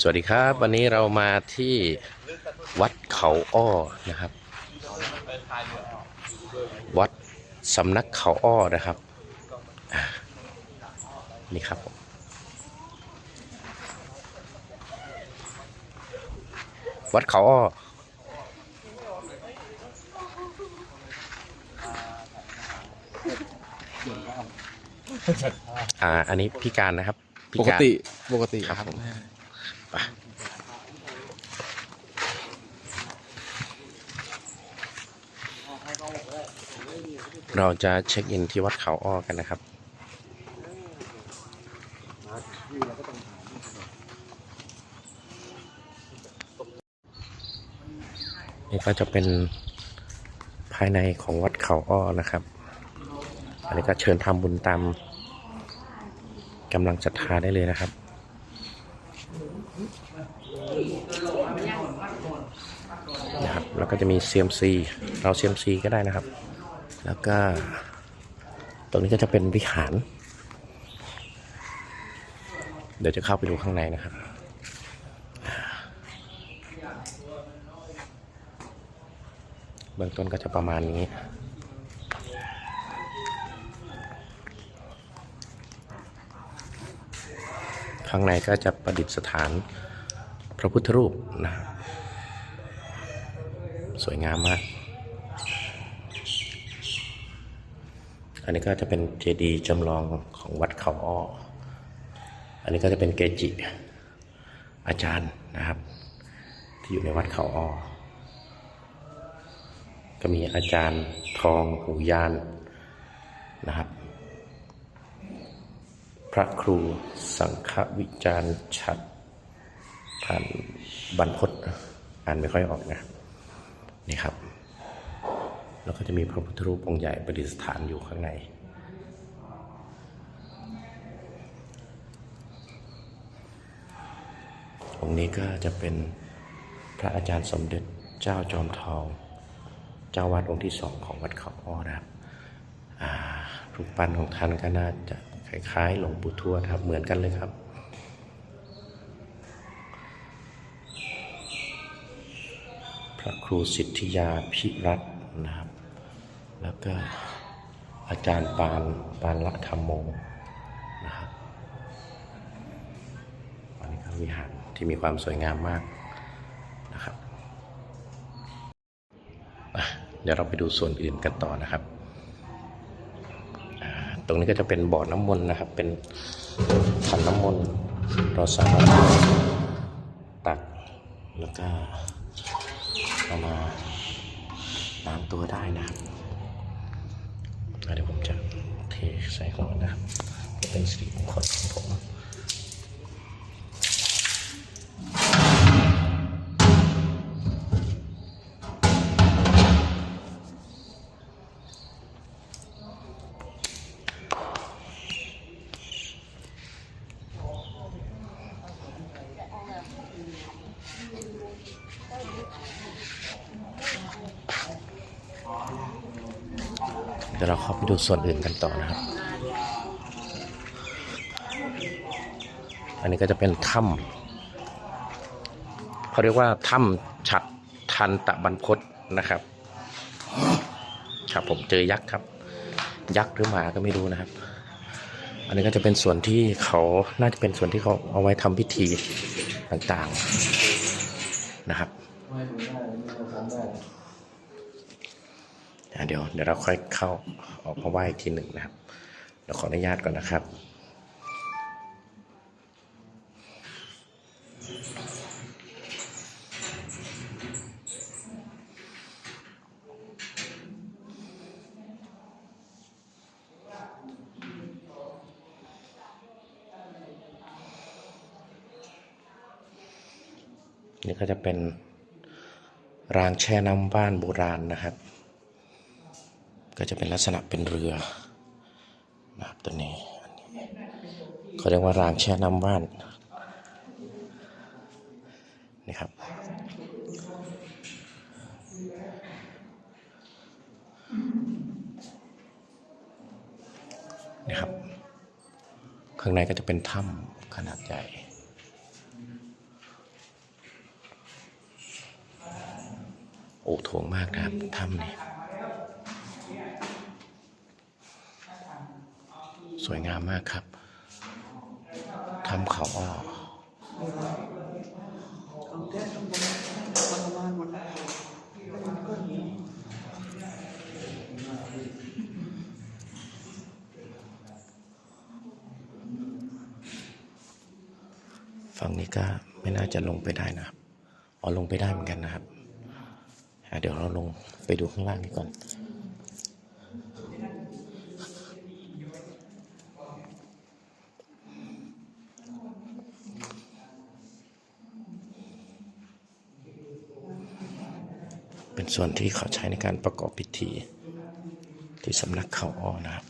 สวัสดีครับ วันนี้เรามาที่วัดเขาอ้อนะครับ วัดสำนักเขาอ้อนะครับอ่านี่ครับผมวัดเขาอ้ออ่าอันนี้พี่การนะครับพี่ปการติปกติครับผม ไปเราจะเช็คอินที่วัดเขาอ้อกันนะครับ นี่ก็จะเป็นภายในของวัดเขาอ้อนะครับ อันนี้ก็เชิญทำบุญตามกำลังศรัทธาได้เลยนะครับ นะครับ แล้วก็จะมี CMC เรา CMC ก็ได้นะครับ แล้วก็ ตรงนี้ก็จะเป็นวิหาร เดี๋ยวจะเข้าไปดูข้างในนะครับเบื้องต้นก็จะประมาณนี้ข้างในก็จะประดิษฐานพระพุทธรูปนะครับ สวยงามมาก อันนี้ก็จะเป็นเจดีย์จำลองของวัดเขาอ้อ อันนี้ก็จะเป็นเกจิ อาจารย์นะครับ ที่อยู่ในวัดเขาอ้อ ก็มีอาจารย์ทองหูยานนะครับ พระครูสังฆวิจารณ์ชัดผ่านบรรพตอ่านไม่ค่อยออกนะ นี่ครับ แล้วก็จะมีพระพุทธรูปองค์ใหญ่ประดิษฐานอยู่ข้างใน องค์นี้ก็จะเป็นพระอาจารย์สมเด็จเจ้าจอมทอง เจ้าวาดองค์ที่สองของวัดเขาอ้อนะครับรูปปั้นของท่านก็น่าจะคล้ายๆหลวงปู่ทวดครับ เหมือนกันเลยครับ พระ ครูสิทธิยาพิรัตน์นะครับ แล้วก็อาจารย์ปานปานละธรรมโมนะครับอันนี้ก็วิหารที่มีความสวยงามมากนะครับเดี๋ยวเราไปดูส่วนอื่นกันต่อนะครับ ตรงนี้ก็จะเป็นบ่อน้ำมนต์นะครับ เป็นขันน้ำมนต์เราสามารถตักแล้วก็ เอามาล้างตัวได้นะครับเดี๋ยวผมจะเทใส่ก่อนนะครับเป็นสิริมงคลของผม ดี๋ยวเราเข้าไปดูส่วนอื่นกันต่อนะครับ อันนี้ก็จะเป็นถ้ำเขาเรียกว่าถ้ำฉัดทันตะบรรพตนะครับ ครับผมเจอยักษ์ครับ ยักษ์หรือหมาก็ไม่รู้นะครับ อันนี้ก็จะเป็นส่วนที่เขาน่าจะเป็นส่วนที่เขาเอาไว้ทำพิธีต่างๆนะครับ เดี๋ยวเดี๋ยวเราค่อยเข้าออกมาไหว้อีกทีหนึ่งนะครับเดี๋ยวขออนุญาตก่อนนะครับนี่ก็จะเป็นรางแช่น้ำบ้านโบราณนะครับ ก็จะเป็นลักษณะเป็นเรือนะครับตัวนี้เขาเรียกว่ารางแช่น้ำว่านนะครับนะครับ ข้างในก็จะเป็นถ้ำขนาดใหญ่โอ้โถงมากนะครับถ้ำนี่ สวยงามมากครับถ้ำเขาอ้อฝั่งนี้ก็ไม่น่าจะลงไปได้นะครับอ๋อลงไปได้เหมือนกันนะครับ เดี๋ยวเราลงไปดูข้างล่างนี้ก่อน เป็นส่วนที่เขาใช้ในการประกอบพิธี ที่สำนักเขาอ้อนะครับ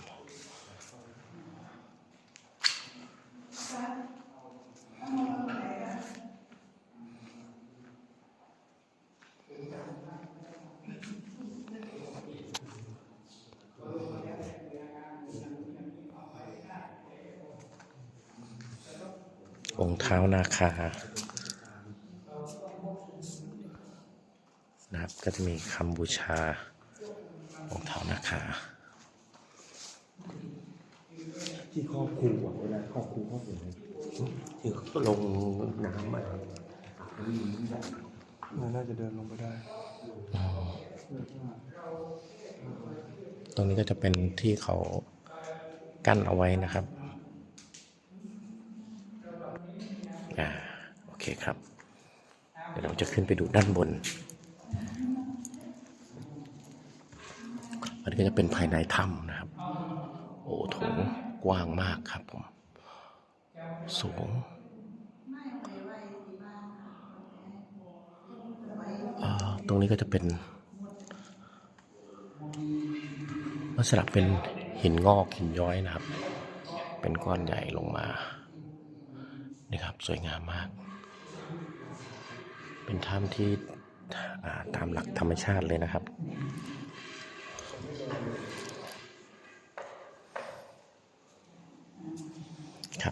องค์เท้านาคา นะครับ ก็จะมีคำบูชาองค์เท้านาคาที่ครอบครูอะเวลาครอบครูครอบครูเนี่ยที่ลงน้ำอะมันมีน้ำใหญ่มันน่าจะเดินลงไปได้ ตรงนี้ก็จะเป็นที่เขากั้นเอาไว้นะครับ อ่า โอเคครับ เดี๋ยวเราจะขึ้นไปดูด้านบน อันนี้ก็จะเป็นภายในถ้ำนะครับ โอ้โถงกว้างมากครับผม สูงตรงนี้ก็จะเป็นลักษณะเป็นหินงอกหินย้อยนะครับ เป็นก้อนใหญ่ลงมา นี่ครับสวยงามมาก เป็นถ้ำที่ตามหลักธรรมชาติเลยนะครับ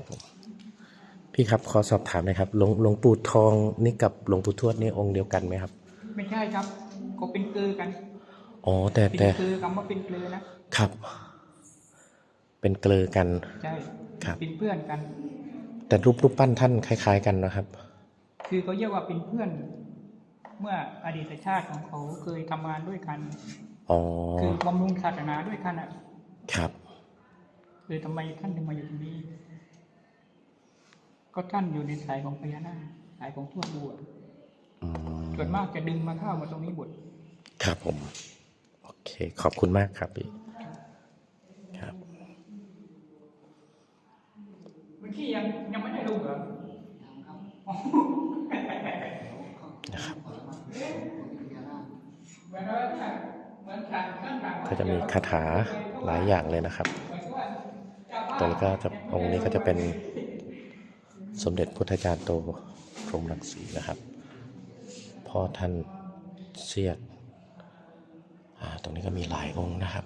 ผม พี่ครับขอสอบถามหน่อยครับหลวงหลวงปู่ทองนี่กับหลวงปู่ทวดนี่องค์เดียวกันไหมครับ ไม่ใช่ครับก็เป็นเกลือกันอ๋อแต่เป็นแต่เกลือคำว่าเป็นเกลือนะครับ เป็นเกลือกัน ใช่ครับ เป็นเพื่อนกัน แต่รูปรูปปั้นท่านคล้าย ๆ กันนะครับ คือเขาเรียกว่าเป็นเพื่อน เมื่ออดีตชาติของเขาเคยทำงานด้วยกัน อ๋อ คือบำรุงศาสนาด้วยกันอะครับ คือทำไมท่านถึงมาอยู่ตรงนี้ ก็ท่านอยู่ในสายของพญานาคสายของทวดบัวอืมส่วนมากจะดึงมาเข้ามาตรงนี้หมดครับผม โอเค ขอบคุณมากครับพี่ครับเมื่อกี้ยังยังไม่ได้ลงเหรอนะครับเหมือนว่าท่านเหมือนท่านท่านก็จะมีคาถาหลายอย่างเลยนะครับ ตรงนี้ก็จะองค์นี้ก็จะเป็น สมเด็จพุทธจารย์โตพรหมรังสีนะครับ พ่อท่านเสียดตรงนี้ก็มีหลายองค์นะครับ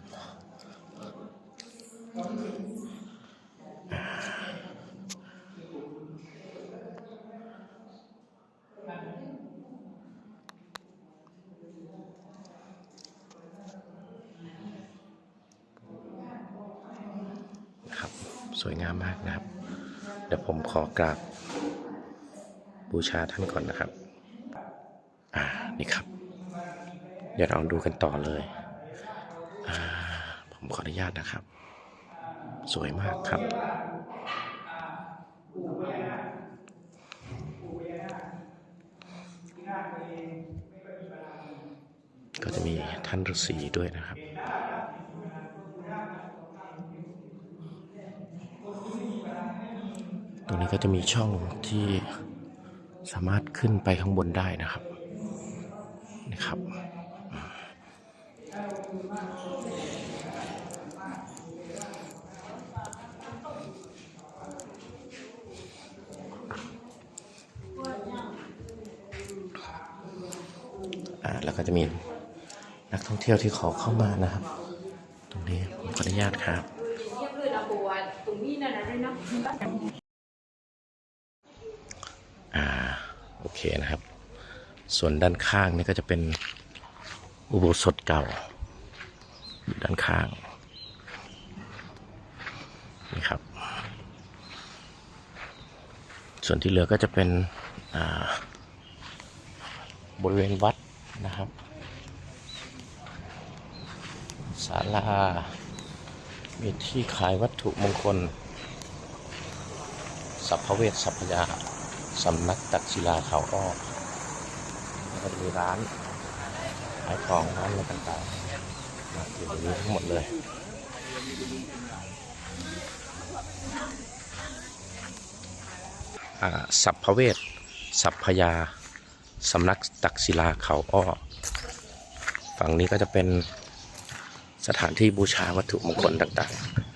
ครับ สวยงามมากนะครับ เดี๋ยวผมขอกราบบูชาท่านก่อนนะครับ อ่า นี่ครับ เดี๋ยวเราดูกันต่อเลย ผมขออนุญาตนะครับ สวยมากครับก็จะมีท่านฤาษีด้วยนะครับ ตรงนี้ก็จะมีช่องที่สามารถขึ้นไปข้างบนได้นะครับนะครับแล้วก็จะมีนักท่องเที่ยวที่ขอเข้ามานะครับ ตรงนี้ผมขออนุญาตครับ อ่าโอเคนะครับ ส่วนด้านข้างนี่ก็จะเป็นอุโบสถเก่าอยู่ด้านข้างนี่ครับ ส่วนที่เหลือก็จะเป็นบริเวณวัดนะครับศาลา มีที่ขายวัตถุมงคล สัพเพเวชสัพพยา สำนักตักศิลาเขาอ้อแล้วก็จะมีร้านขายของร้านอะไรต่างๆอยู่ตรงนี้ทั้งหมดเลยอ่าสัพพเวชสัพพยา สำนักตักศิลาเขาอ้อ ฝั่งนี้ก็จะเป็นสถานที่บูชาวัตถุมงคลต่างๆ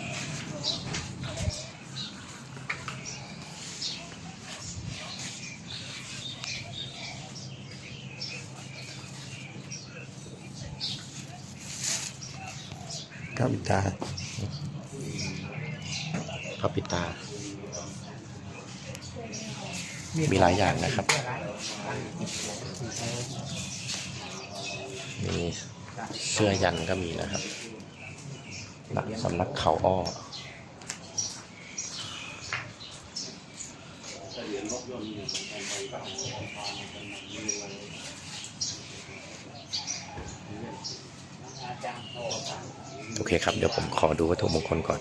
ครับตาพระปิตา มีหลายอย่างนะครับ มีเสื้อยันก็มีนะครับนักสำนักเขาอ้อ โอเคครับ เดี๋ยวผมขอดูวัตถุมงคลก่อน